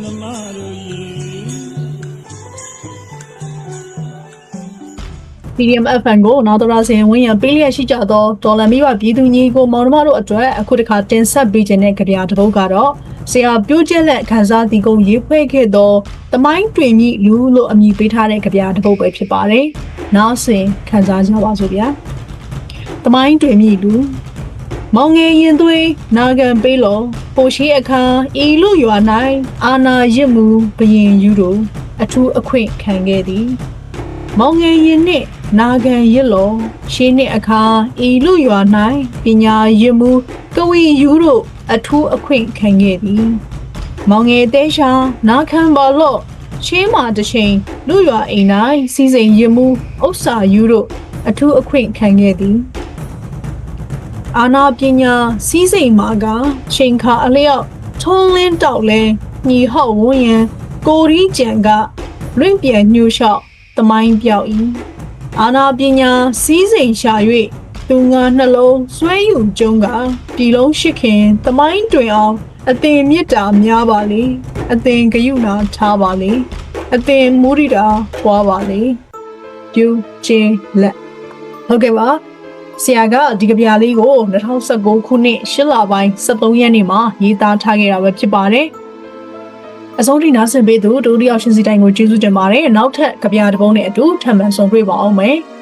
နှမတို့ရေ PDM FM ကိုနောက်တော်ရစင်ဝင်ရပေးလျက်ရှိကြသောဒေါ်လာမိဘပြည်သူညီကိုမောင်နှမတို့အတွက်အခုတစ်ခါတင်ဆက်ပေးခြင်းတဲ့ကြရာတစ်ပုဒ်ကတော့ဆရာပြိုးကျက်လက်ခန်းစားတီကုန်းရေးဖွဲ့ခဲ့သောတမိုင်းတွင်မြင့်လူလို့အမည်ပေးထားတဲ့ကြရာတစ်ပုဒ်ပဲဖြစ်ပါတယ်။နောက်ဆင်ခန်းစားကြပါစို့ဗျာ။တမိုင်းတွင်မြင့်လူ မောင်ငယ်ရင်သွေးနာဂံပေးလောပိုရှိအခါဤလူရွာ၌အာနာရစ်မှုဘရင်ယူတို့အထူးအခွင့်ခံခဲ့သည် မောင်ငယ်ရင်နှင့်နာဂံရစ်လောရှင်းနှင့်အခါဤလူရွာ၌ပညာရစ်မှုကဝီယူတို့အထူးအခွင့်ခံခဲ့သည် မောင်ငယ်တဲရှာနာခံပါလော့ရှင်းမာတစ်ချိန်လူရွာအိမ်၌စီစဉ်ရစ်မှုဥစ္စာယူတို့အထူးအခွင့်ခံခဲ့သည် အာနာပညာစီးစိမ်မာကချိန်ခါအလျောက်ထုံးလင်းတောက်လဲညီဟောက်ဝန်းရန်ကိုရီကြံကလွင့်ပြန်ညှို့လျှောက်တမိုင်းပြောက်ဤအာနာပညာစီးစိမ်ရှာ၍သူငါနှလုံးစွဲယူကြုံကပြည်လုံးရှိခင်တမိုင်းတွင်အောင်အသင်မြစ်တာများပါလေအသင်ဂယုနာထားပါလေအသင်မူရိတာပွားပါလေယူချင်းလက်ဟုတ်ကဲ့ပါ ဆရာကဒီကဗျာလေးကို2019ခုနှစ်8လပိုင်း23ရက်နေ့မှာရေးသားထားခဲ့တာပဲဖြစ်ပါတယ်။အဆုံးထိနားဆင်ပေးသူဒုတိယရှင်စီတိုင်းကိုကျေးဇူးတင်ပါတယ်။နောက်ထပ်ကဗျာတစ်ပုဒ်နဲ့အတူထပ်မံဆုံတွေ့ပါအောင်မယ်။